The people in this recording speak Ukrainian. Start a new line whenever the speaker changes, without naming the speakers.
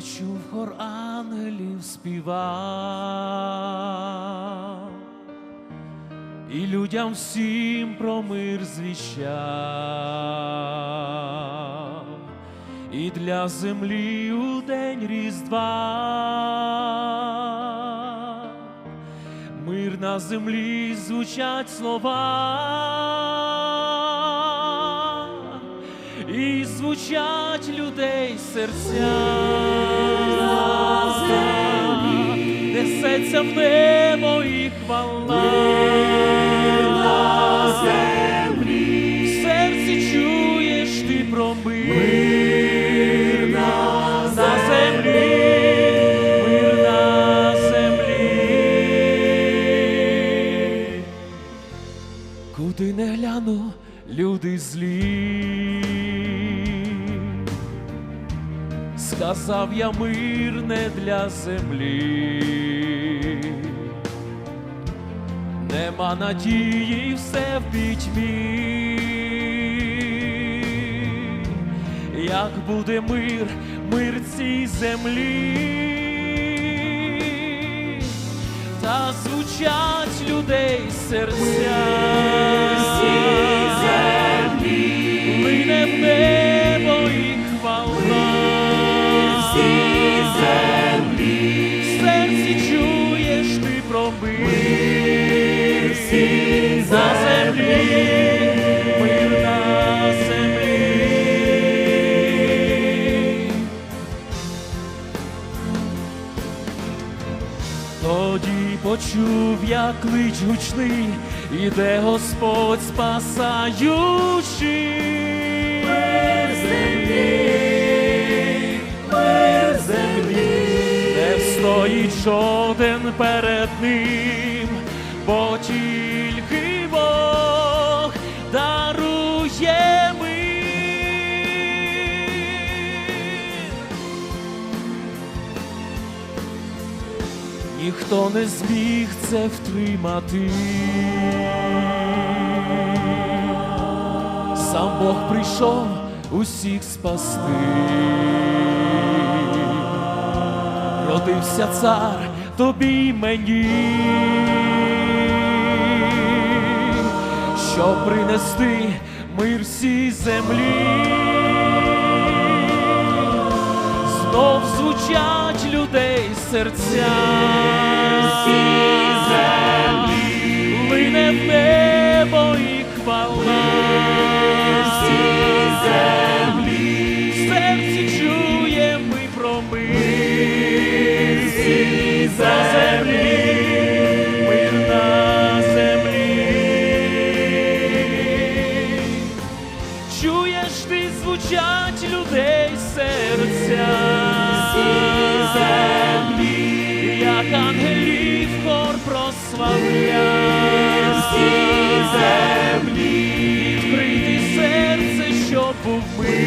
я чув хор ангелів співав, і людям всім про мир звіщав, і для землі у день Різдва. Мир на землі звучать слова, і звучать людей серця, несеться в небо і хвала. В серці чуєш ти про Сказав я мир не для землі. Нема надії, все в пітьмі. Як буде мир, мир цій землі, та звучать людей серця. Лине в небо почув я клич гучний, іде Господь спасаючий. Мир землі, мир землі, не встоїть жоден перед ним, бо ніхто не зміг це втримати. Сам Бог прийшов усіх спасти. Родився цар тобі й мені, щоб принести мир всій землі знов звучать людей серця. небо і хвала, всі землі, серці чуємо ми про мир, землі, мир на землі, чуєш ти звучать людей серця, всі землі, як хор прославляє землі, відкрити серце, щоб був.